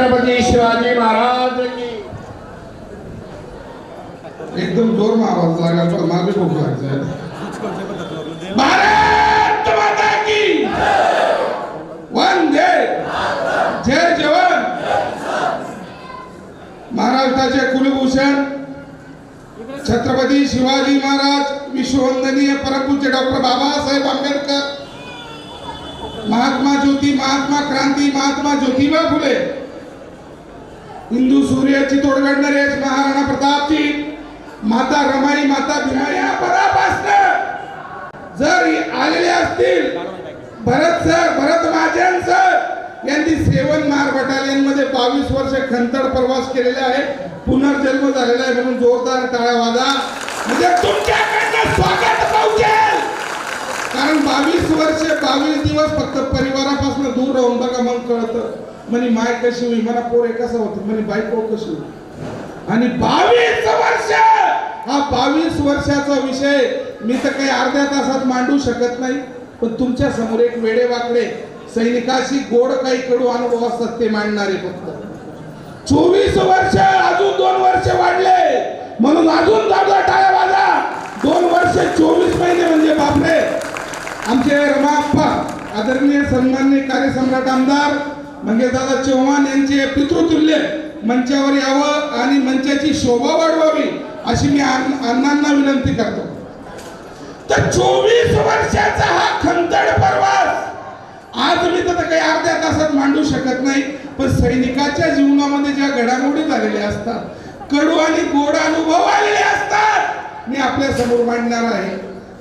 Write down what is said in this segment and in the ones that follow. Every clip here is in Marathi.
छत्रपती शिवाजी महाराज की. एकदम जोर आवाज लागला पण मागे खूप भारत माता की. वंदे. जय जवान. महाराष्ट्राचे कुलभूषण छत्रपती शिवाजी महाराज विश्ववंदनीय परमपूज्य डॉक्टर बाबासाहेब आंबेडकर महात्मा ज्योती महात्मा क्रांती महात्मा ज्योतिबा फुले. हिंदू सूर्याची तोडगड नरेश महाराणा प्रतापची. माता रमाई माता भीमा या परापासनं जर आलेले असतील भरत सर भरत महाजन सर यांनी सेवन मार बटालियनमध्ये बावीस वर्ष खंतड प्रवास केलेला आहे. पुनर्जन्म झालेला आहे म्हणून जोरदार टाळ्या वाजा. म्हणजे तुमच्याकडनं स्वागत पाहिजे कारण बावीस वर्ष बावीस दिवस फक्त परिवारापासून दूर राहून बघा मग कळतं. म्हणे माय कशी होई? मला पोरे कसं होतं? म्हणे बायको कशी होई? आणि बावीस वर्ष! हा बावीस वर्षाचा विषय मी तर काही अर्ध्या तासात मांडू शकत नाही पण तुमच्यासमोर एक वेडे वाकडे सैनिकाशी गोड काही कडू अनुभव असतात ते मांडणारे फक्त. चोवीस वर्ष अजून दोन वर्ष वाढले. म्हणून अजून दादा टाळ्या वाजा. दोन वर्ष चोवीस महिने म्हणजे बापरे. आमचे रमाप्पा आदरणीय सन्माननीय कार्यसम्राट आमदार म्हणजे दादा चव्हाण यांचे पितृतुल्य मंचावर यावं आणि मंचाची शोभा वाढवावी अशी मी अण्णांना विनंती करतो. तर चोवीस वर्षाचा हा खंतड प्रवास आज मी तर काही अर्ध्या तासात मांडू शकत नाही पण सैनिकाच्या जीवनामध्ये ज्या घडामोडी झालेल्या असतात कडू आणि गोड अनुभव आलेले असतात मी आपल्यासमोर मांडणार आहे.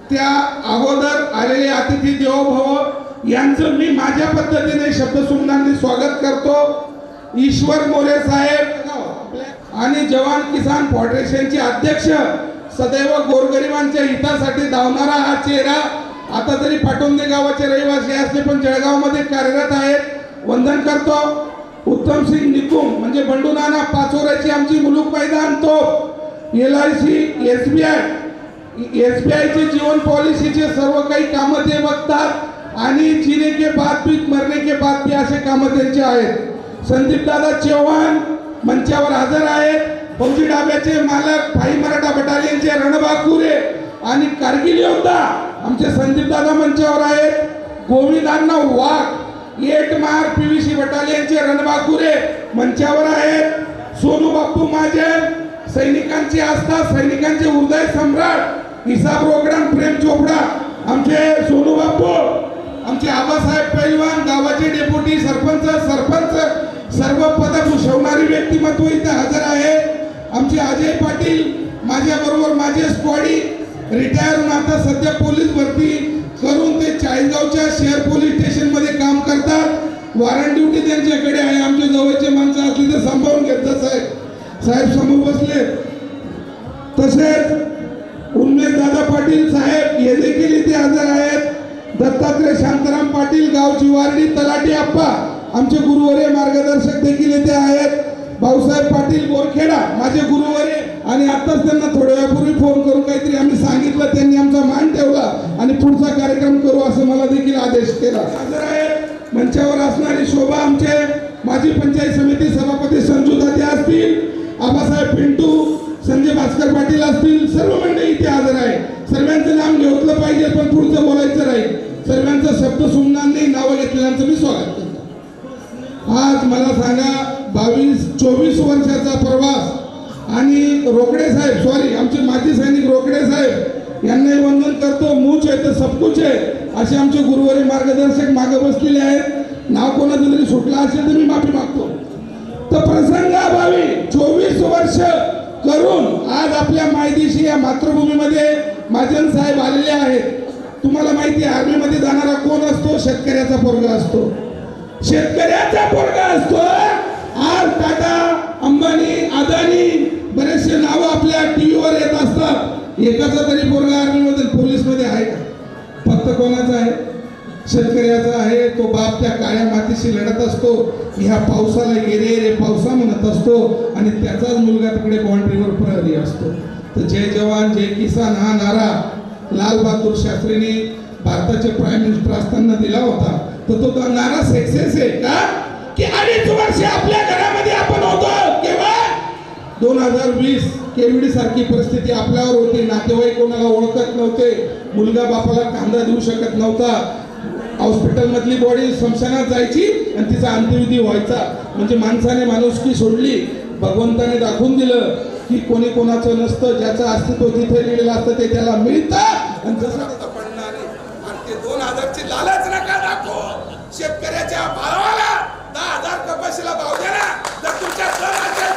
त्या अगोदर आलेले अतिथी देवभव यांचं मी माझ्या पद्धतीने शब्दसुमनांनी स्वागत करतो. ईश्वर मोरे साहेब आणि जवान किसान फेडरेशनचे अध्यक्ष सदैव गोरगरिबांच्या हितासाठी धावणारा हा चेहरा आता तरी पाटोंदे गावाचे रहिवासी असले पण जळगावमध्ये कार्यरत आहेत. वंदन करतो. उत्तम सिंग निकुम म्हणजे बंडू नाना पाचोऱ्याची आमची मुलूक मैदान तो L I C S B I S B आयचे जीवन पॉलिसीचे सर्व काही कामं ते बघतात. आणि जिने के बाद भी मरने के बाद भी असे कामं त्यांचे आहेत. संदीप दादा चव्हाण मंचावर हजर आहेत. फौजी डाब्याचे मालक भाई मराठा बटालियनचे रणबाकुरे आणि कारगिल योद्धा आमचे संदीप दादा मंचावर आहेत. गोविंदांना वाघ एट मार पीव्हीसी बटालियनचे रणबाकुरे मंचावर आहेत. सोनू बाप्पू महाजन सैनिकांची आस्था सैनिकांचे हृदय सम्राट हिसाब प्रोग्राम प्रेम चोपडा आमचे सोनू बाप्पू. आमचे आबासाहेब पैलवान गावाचे डेप्युटी सरपंच सरपंच सर्व पद भूषवणारी व्यक्तिमत्व इथे हजर आहे. आमचे अजय पाटील माझ्या बरोबर माझे स्क्वॉडी रिटायर होऊन आता सध्या पोलीस भरती करून ते चाळीसगावच्या शहर पोलीस स्टेशनमध्ये काम करतात. वॉरंट ड्युटी त्यांच्याकडे आहे. आमच्या जवळचे माणसं असली तर सांभाळून घेतात साहेब. साहेब समोर बसले. तसेच उन्मेश दादा पाटील साहेब हे देखील इथे हजर आहेत. दत्तात्रय शांताराम पाटील गावची वारडी तलाटी आप्पा. आमचे गुरुवरे मार्गदर्शक देखील येथे आहेत. भाऊसाहेब पाटील बोरखेडा माझे गुरुवरे आणि आताच त्यांना थोड्या वेळापूर्वी फोन करून काहीतरी आम्ही सांगितलं त्यांनी आमचा मान ठेवला आणि पुढचा कार्यक्रम करू असं मला देखील आदेश केला. हजर आहे मंचावर असणारी शोभा आमचे. माजी पंचायत समिती सभापती संजू दादी असतील आबासाहेब पिंटू संजय भास्कर पाटील असतील सर्व मंडळी इथे हजर आहे सर्वांचं नाम घेतलं पाहिजे पण पुढचं बोलायचं राहील सर्वांचा शब्द सुमनांनी नावं घेतलेल्यांचं मी स्वागत करतो. आज मला सांगा बावीस चोवीस वर्षाचा प्रवास आणि रोकडे साहेब सॉरी आमचे माजी सैनिक रोकडे साहेब यांनाही वंदन करतो. मूच आहे तर सबकुच आहे असे आमचे गुरुवारी मार्गदर्शक मागे बसलेले आहेत. नाव कोणाचं तरी सुटला असेल तर मी माफी मागतो. तर प्रसंगाभावी चोवीस वर्ष करून आज आपल्या मायदेशी या मातृभूमीमध्ये महाजन साहेब आलेले आहेत. तुम्हाला माहिती आहे आर्मीमध्ये जाणारा कोण असतो? शेतकऱ्याचा पोरगा असतो. शेतकऱ्याचा पोरगा असतो. आज टाटा अंबानी अदानी बरेचसे नावं आपल्या टीव्हीवर येत असतात. एकाचा तरी पोरगा आर्मीमध्ये पोलीसमध्ये आहे का? फक्त कोणाचा आहे? शेतकऱ्याचा आहे. तो बाप त्या काळ्या मातीशी लढत असतो. ह्या पावसाला गेले रे पावसा म्हणत असतो. आणि त्याचाच मुलगा तिकडे बाउंड्रीवर प्रहरी असतो. तर जय जवान जय किसान हा नारा. लाल बहादूर शास्त्रींनी भारताचे प्राईम मिनिस्टर असताना दिला होता. तर तो नारा सक्सेस आहे का? की अडीच वर्ष आपल्या घरामध्ये दोन हजार वीस केवडी सारखी परिस्थिती आपल्यावर होती. नातेवाईक कोणाला ओळखत नव्हते. मुलगा बापाला कांदा देऊ शकत नव्हता. हॉस्पिटलमधली बॉडी स्मशानात जायची आणि तिचा अंत्यविधी व्हायचा. म्हणजे माणसाने माणुसकी सोडली. भगवंताने दाखवून दिलं. की कोणी कोणाचं नसतं ज्याचं अस्तित्व तिथे लिहिलेलं असतं ते त्याला मिळतं. आणि जसं रक्त पडणार आहे. आणि ते दोन हजारची लालच नका दाखव. शेतकऱ्याच्या भावाला दहा हजार कपाशीला भाव द्या तर तुमच्या दम असेल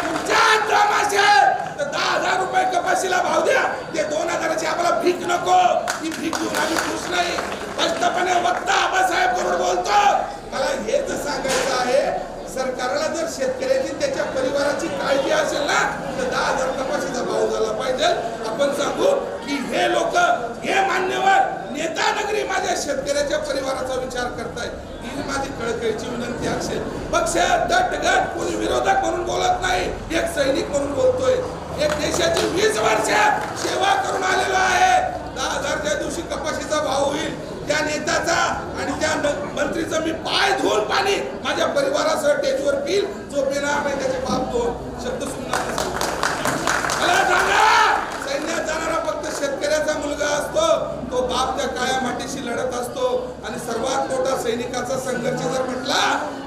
तुमच्या दम असेल तर दहा हजार रुपये कपाशीला भाव द्या. ते दोन हजाराची आम्हाला भीक नको. ही भीक घेऊन आम्ही खुश नाही. स्पष्टपणे वक्ता आबासाहेब करून बोलतो. मला हेच सांगायचं आहे सरकारला जर शेतकऱ्याची त्याच्या परिवाराची काळजी असेल ना तर दहा हजार कपाशीचा भाव झाला पाहिजे. आपण सांगू की हे लोक हे मान्यवर नेता नगरी माझ्या शेतकऱ्याच्या परिवाराचा विचार करताय ही माझी कळकळीची विनंती असेल. पक्ष दट गट कोणी विरोधक म्हणून बोलत नाही एक सैनिक म्हणून बोलतोय. एक देशाची वीस वर्ष सेवा करून आलेलो आहे. दहा हजारच्या दिवशी कपाशीचा भाव होईल. त्या नेत्याचा आणि त्या मंत्रीचं मी पाय धुवून पाणी माझ्या परिवारासह टेजवर पिल जो पिणार नाही त्याचे बाप तो शब्द सुनणार तो बाप त्या काळ्या मातीशी लढत असतो आणि सर्वात मोठा सैनिकाचा संघर्ष जर म्हटला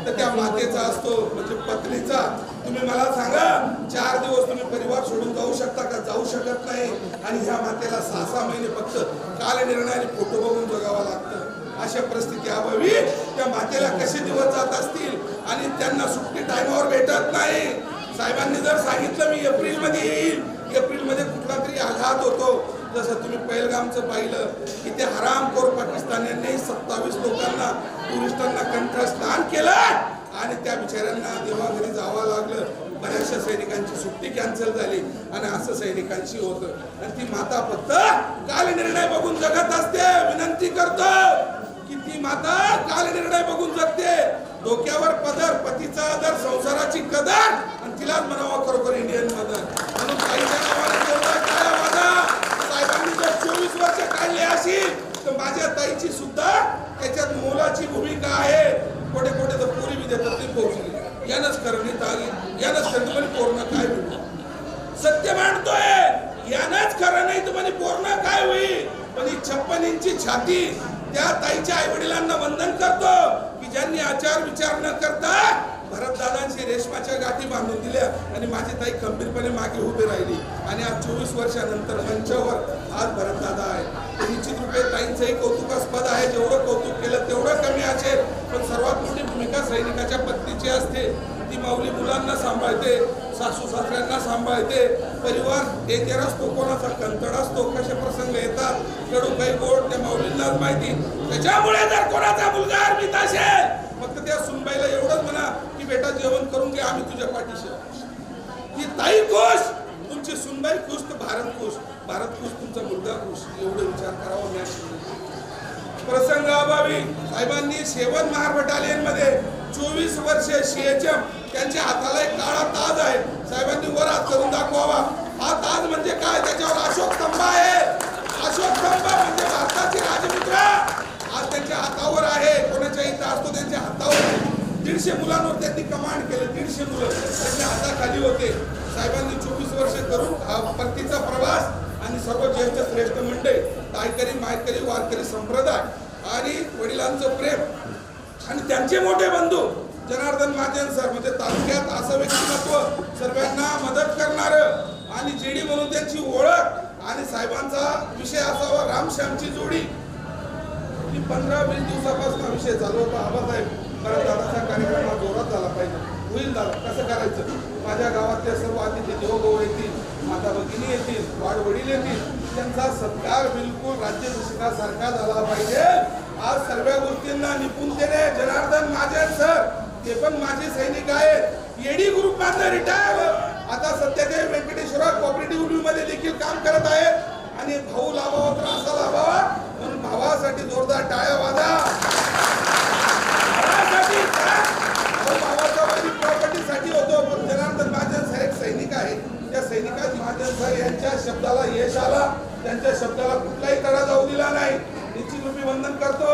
तर त्या मातेचा असतो म्हणजे पत्नीचा. तुम्ही मला सांगा चार दिवस तुम्ही परिवार सोडून जाऊ शकता का? जाऊ शकत नाही. आणि ह्या मातेला सहा सहा महिने फक्त काल निर्णय आणि फोटो बघून जगावा लागतं. अशा परिस्थिती अभावी त्या मातेला कसे दिवस जात असतील? आणि त्यांना सुट्टी टायमावर भेटत नाही. साहेबांनी जर सांगितलं मी एप्रिलमध्ये येईल. एप्रिलमध्ये कुठला तरी आघात होतो. जसं तुम्ही पहिलगामचं पाहिलं की ते हरामखोर पाकिस्तान्यांनी सत्तावीस लोकांना टुरिस्टांना कंठ स्नान केलं. आणि त्या बिचाऱ्यांना देवाघरी जावं लागलं. बऱ्याचशा सैनिकांची सुट्टी कॅन्सल झाली. आणि असं सैनिकांशी होतं. आणि ती माता फक्त काल निर्णय बघून जगत असते. विनंती करतो की ती माता काल निर्णय बघून जगते. डोक्यावर पदर पतीचा आदर संसाराची कदर. आणि तिलाच म्हणावं खरोखर इंडियन मदर म्हणून काही नावाने जेवढा टाळ्या वाजा साहेबांनी जर चोवीस वर्ष काढले असेल तर माझ्या ताईची सुद्धा त्याच्यात मोलाची भूमिका आहे. कोठे कोठे तर पुरी मी देतात ती पोहोचली. यानंच करण्यात आली यानंच खरं पण पूर्ण काय होईल? सत्य मांडतोय. यानंच खरं नाही तर म्हणे पूर्ण काय होईल? पण ही छप्पन इंची छाती. त्या ताईच्या आई वडिलांना वंदन करतो की ज्यांनी आचार विचार न करता भरतदादांशी रेशमाच्या गाठी बांधून दिल्या आणि माझी ताई खंबीरपणे मागे उभी राहिली. आणि आज चोवीस वर्षानंतर मंचावर आज भरतदादा आहे निश्चित रूपे ताईंचंही कौतुकास्पद आहे. जेवढं कौतुक केलं तेवढं कमी असेल. पण सर्वात मोठी भूमिका सैनिकाच्या पत्नीची असते. ती माऊली मुलांना सांभाळते सासू सासऱ्यांना सांभाळते. परिवार डेंजर असतो कोणाचा कंतड असतो कसे प्रसंग येतात कडू काही गोड त्या माऊलींनाच माहिती. त्याच्यामुळे जर कोणाचा मुलगा अर्मित असेल फक्त त्या सुनबाईला एवढंच म्हणा की बेटा जेवण करून घे आम्ही तुझ्या पाठीशी ही ताई खुश. तुमची सुनबाई खुश तर भारत खुश. भारत खुश तुमचा मुलगा खुश. एवढं विचार करावा मी प्रसंगाभावी साहेबांनी सेवन महार बटालियनमध्ये चोवीस वर्ष सीएचएम त्यांच्या हाताला एक काळा ताज आहे. साहेबांनी वर हात करून दाखवावा. हा ताज म्हणजे काय? त्याच्यावर अशोक स्तंभ आहे. अशोक स्तंभ म्हणजे भारताचे राजमुद्रा आज त्यांच्या हातावर आहे. कोणाच्या इथं असतो त्यांच्या हातावर आहे. दीडशे मुलांवर त्यांनी कमांड केलं. दीडशे मुलं त्यांच्या हाताखाली होते. साहेबांनी चोवीस वर्ष करून हा परतीचा प्रवास आणि सर्व ज्येष्ठ श्रेष्ठ मंडळी तायकरी मायकरी वारकरी संप्रदाय आणि वडिलांचं प्रेम. आणि त्यांचे मोठे बंधू जनार्दन महाजन सर म्हणजे तालुक्यात असं व्यक्तिमत्व सर्वांना मदत करणार आणि जेडी म्हणून त्यांची ओळख आणि साहेबांचा विषय असावा रामश्यामची जोडी. ही पंधरा वीस दिवसापासून विषय चालू होता. आबासाहेब कारण दादाचा कार्यक्रम हा जोरात झाला पाहिजे. होईल दादा कसं करायचं? माझ्या गावातले सर्व अतिथी देवभाऊ येतील माता भगिनी येतील वाडवडील येतील त्यांचा सत्कार बिलकुल राज्यभिषेकासारखा झाला पाहिजे. आज सर्व गोष्टींना निपुणतेने जनार्दन माझे सर. ते पण माझे सैनिक आहेत. एडी ग्रुप मधले रिटायर आता सध्या ते व्यंकटेश्वरा कॉपरेटिव्हमध्ये देखील काम करत आहेत. आणि भाऊ लाभावा त्रासा असा लाभावा म्हणून भावासाठी जोरदार टाळ्या वाजा भावासाठी का? भाऊ भावाच्या वादी प्रॉपर्टीसाठी होतो पण जनार्दन महाजन सर एक सैनिक आहे त्या सैनिकात महाजन सर यांच्या शब्दाला यश आला त्यांच्या शब्दाला कुठलाही तडा जाऊ दिला नाही. निश्चित रूपी वंदन करतो.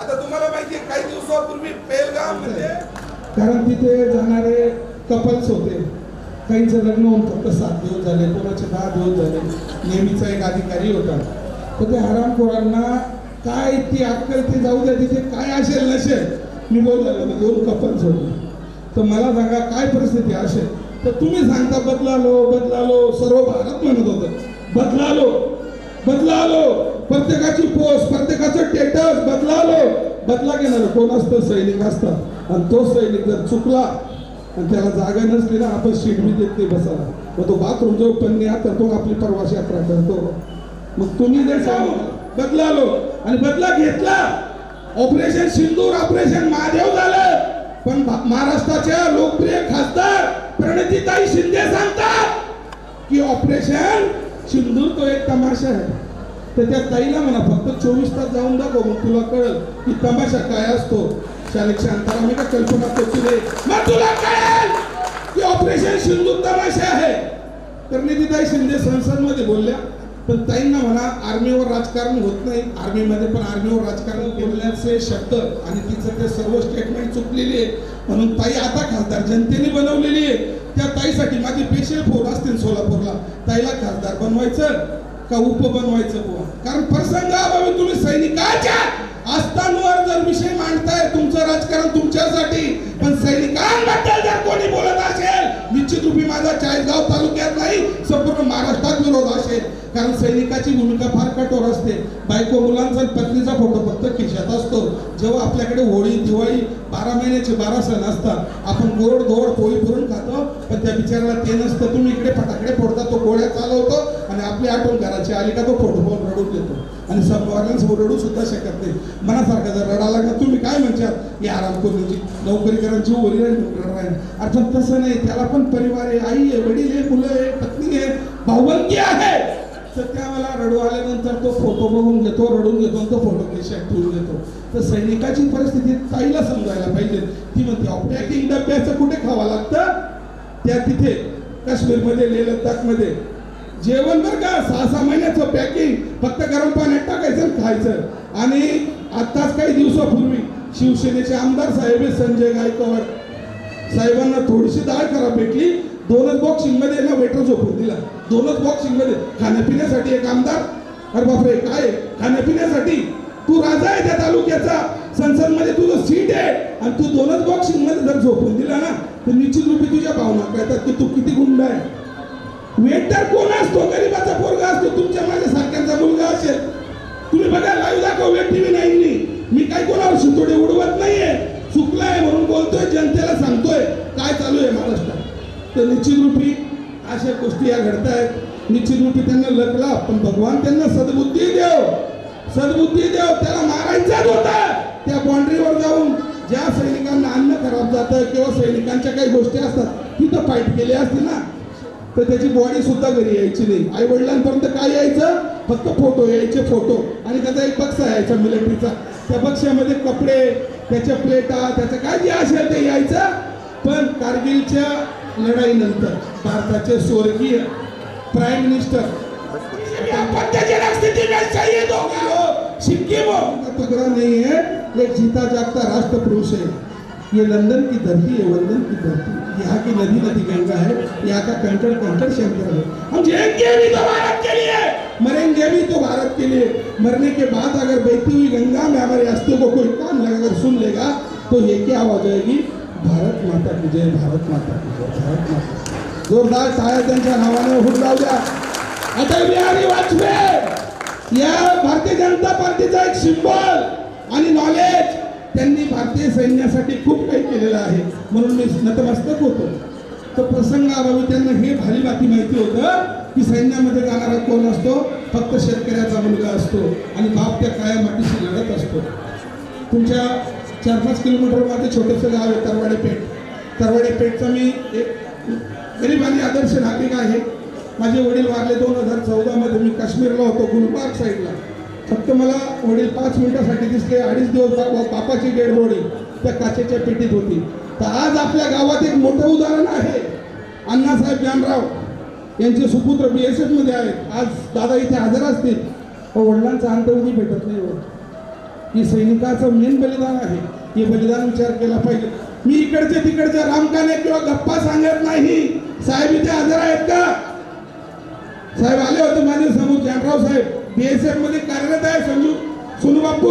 आता तुम्हाला माहिती आहे काही दिवसापूर्वी पेलगाव म्हणजे कारण तिथे जाणारे कपल्स होते. काहींचं लग्न होऊन फक्त सात दिवस झाले कोणाचे दहा दिवस झाले. नेहमीचा एक अधिकारी होता. तर ते हरामखोरांना काय ती अक्कल ते जाऊ द्या तिथे काय असेल नसेल. मी बोललो ना दोन कपल सोडले तर मला सांगा काय परिस्थिती असेल? तर तुम्ही सांगता बदलालो बदलालो सर्व भारत म्हणत होतं. बदलालो बदलालो. प्रत्येकाची पोस्ट प्रत्येकाचं स्टेटस बदलालो. बदला घेणार कोण असतं सैनिक असतात आणि तो सैनिक जर चुकला आणि त्याला जागा नसली ना आपण सीट बी देत नाही बसायला मग तो बाथरूम जो पण आता तो आपली प्रवास यात्रा करतो. मग तुम्ही जर सांगू बदलालो. आणि बदला घेतला. ऑपरेशन सिंदूर ऑपरेशन महादेव झालं. पण महाराष्ट्राच्या लोकप्रिय खासदार प्रणितीताई शिंदे सांगतात की ऑपरेशन सिंदूर तो एक तमाशा आहे. तर त्या ताईला म्हणा फक्त चोवीस तास जाऊन दाखव हो, मग तुला कळल की तमाशा काय असतो. शालेक शांतारा मी का कल्पना करतो मग तुला कळेल की ऑपरेशन सिंदूर तमाशा आहे. तर निधीताई शिंदे संसदमध्ये बोलल्या पण ताईंना म्हणा आर्मीवर राजकारण होत नाही. आर्मीमध्ये पण आर्मीवर राजकारण बोलण्याचे शब्द आणि तिचं ते सर्व स्टेटमेंट चुकलेली आहे. म्हणून ताई आता खासदार जनतेने बनवलेली ताईसाठी माझी स्पेशल फोर असतील सोलापूरला. ताईला खासदार बनवायचं का उप बनवायचं बुवा? कारण प्रसंगाभावी तुम्ही सैनिकाच्या आस्थांवर जर विषय मांडताय तुमचं राजकारण तुमच्यासाठी पण सैनिकांबद्दल जर कोणी बोलत असेल निश्चित रूपी माझा चाळीसगाव तालुक्यात नाही संपूर्ण महाराष्ट्रात कारण सैनिकाची भूमिका फार कठोर असते. बायको मुलांचा पत्नीचा फोटो फक्त खिशात असतो. जेव्हा आपल्याकडे होळी दिवाळी बारा महिन्याचे बारा सण असतात आपण गोड धोड पोळी पुरून खातो पण त्या बिचाराला ते नसतं. तुम्ही इकडे फटाकडे फोडता तो गोळ्या चालवतो आणि आपली आठवण घराची आली का तो फोटो पाहून रडून देतो आणि समोर रडू सुद्धा शकत नाही. मनासारखा जर रडाला का तुम्ही काय म्हणतात? या आराम करूनची नोकरी करायची वरील अरे अर्थात तसं नाही त्याला पण परिवार आहे आई आहे वडील आहे मुलं आहे पत्नी आहे भाऊबंदी आहे. तर त्यावेळेला रडू आल्यानंतर तो फोटो बघून घेतो रडून घेतो आणि तो फोटो खिशात ठेवून घेतो तर सैनिकाची परिस्थिती ताईला समजायला पाहिजे. ती म्हणते पॅकिंग डब्याचं कुठे खावं लागतं? त्या तिथे काश्मीरमध्ये लेह लद्दाखमध्ये. जेवण बरं का सहा सहा महिन्याचं पॅकिंग फक्त गरम पाण्यात टाकायचं खायचं. आणि आत्ताच काही दिवसापूर्वी शिवसेनेचे आमदार साहेब संजय गायकवाड. साहेबांना थोडीशी डाळ खराब भेटली दोनच बॉक्सिंगमध्ये ना वेटर झोपून दिला. दोनच बॉक्स शिंगमध्ये खाण्यापिण्यासाठी एक आमदार. अरे बापरे काय खाण्यापिण्यासाठी. तू राजा आहे त्या तालुक्याचा. संसदमध्ये तुझं सीट आहे. आणि तू दोनच बॉक्सिंगमध्ये जर झोपून दिला ना तर निश्चित रूपी तुझ्या भावना कळतात की तू किती गुंड आहे. वेटर कोण असतो? गरीबाचा पोरगा असतो. तुमच्या माझ्या सारख्यांचा मुलगा असेल. तुम्ही बघा लाईव्ह दाखव वेब टीव्ही नाईननी. मी काय कोणावर शितोडे उडवत नाहीये. चुकलाय म्हणून बोलतोय जनतेला सांगतोय. काय चालू आहे महाराष्ट्रात? तर निश्चित रूपी अशा गोष्टी या घडतायत. निश्चित रूपी त्यांना लकला पण भगवान त्यांना सद्बुद्धी देव सद्बुद्धी देव त्याला मारायचाच होता. त्या बाउंड्रीवर जाऊन ज्या सैनिकांना अन्न खराब जातं किंवा सैनिकांच्या काही गोष्टी असतात तिथं फाईट केली असते ना. तर त्याची बॉडी सुद्धा घरी यायची नाही. आई वडिलांपर्यंत काय यायचं? फक्त फोटो यायचे फोटो आणि त्याचा एक बक्सा यायचा मिलिटरीचा त्या बक्ष्यामध्ये कपडे त्याच्या प्लेटा त्याचं काय जे असेल ते यायचं. पण कारगिलच्या लढाईनंतर भारताचे स्वर्गीय प्राईम मिनिस्टर हो हो हो टुकड़ा नहीं है एक जीता जागता राष्ट्र पुरुष है ये लंदन की धरती है वंदन की धरती. यहाँ की नदी नदी गंगा है यहाँ का कंकड़ कंकड़ शंकर है। हम जिएँगे भी तो भारत के लिए। मरेंगे भी तो भारत के लिए। मरने के बाद अगर बहती हुई गंगा में हमारे अस्थियों को कोई कान लगाकर सुन लेगा तो ये क्या आवाज़ आएगी भारत माता की जय भारत माता की जय भारत माता जोरदार टाळ्या त्यांच्या नावाने होऊन जाऊ द्या. अटल बिहारी वाजपेयी या भारतीय जनता पार्टीचा एक सिंबल आणि नॉलेज त्यांनी भारतीय सैन्यासाठी खूप काही केलेलं आहे. म्हणून मी नतमस्तक होतो. तर प्रसंगाभावी त्यांना हे भारी बाती माहिती होतं की सैन्यामध्ये जाणारा कोण असतो? फक्त शेतकऱ्याचा मुलगा असतो आणि बाप त्या काळ्या मातीशी लढत असतो. तुमच्या चार पाच किलोमीटर माझं छोटंसं गाव आहे तरवाडे पेठ तरवाडे पेठचा मी एक गरीब आणि आदर्श नागरिक आहे. माझे वडील वारले दोन हजार चौदामध्ये मी काश्मीरला होतो गुलबाग साईडला. फक्त मला वडील पाच मिनिटासाठी दिसले अडीच दिवस बा- बापाची डेड बॉडी त्या काचेच्या पेटीत होती. तर आज आपल्या गावात एक मोठं उदाहरण आहे. अण्णासाहेब जानराव यांचे सुपुत्र बी एस एफमध्ये आहेत. आज दादा इथे हजर असतील. पण वडिलांचा अंतविधी भेटत नाही होत ही सैनिकाचं मेन बलिदान आहे. हे बलिदान विचार केला पाहिजे. मी इकडचे तिकडच्या रामकाने किंवा गप्पा सांगत नाही. साहेब इथे हजर आहेत का? साहेब आले होते माझ्यासमोर. जानराव साहेब बीएसएफमध्ये कार्यरत आहे संजू सोनू बापू.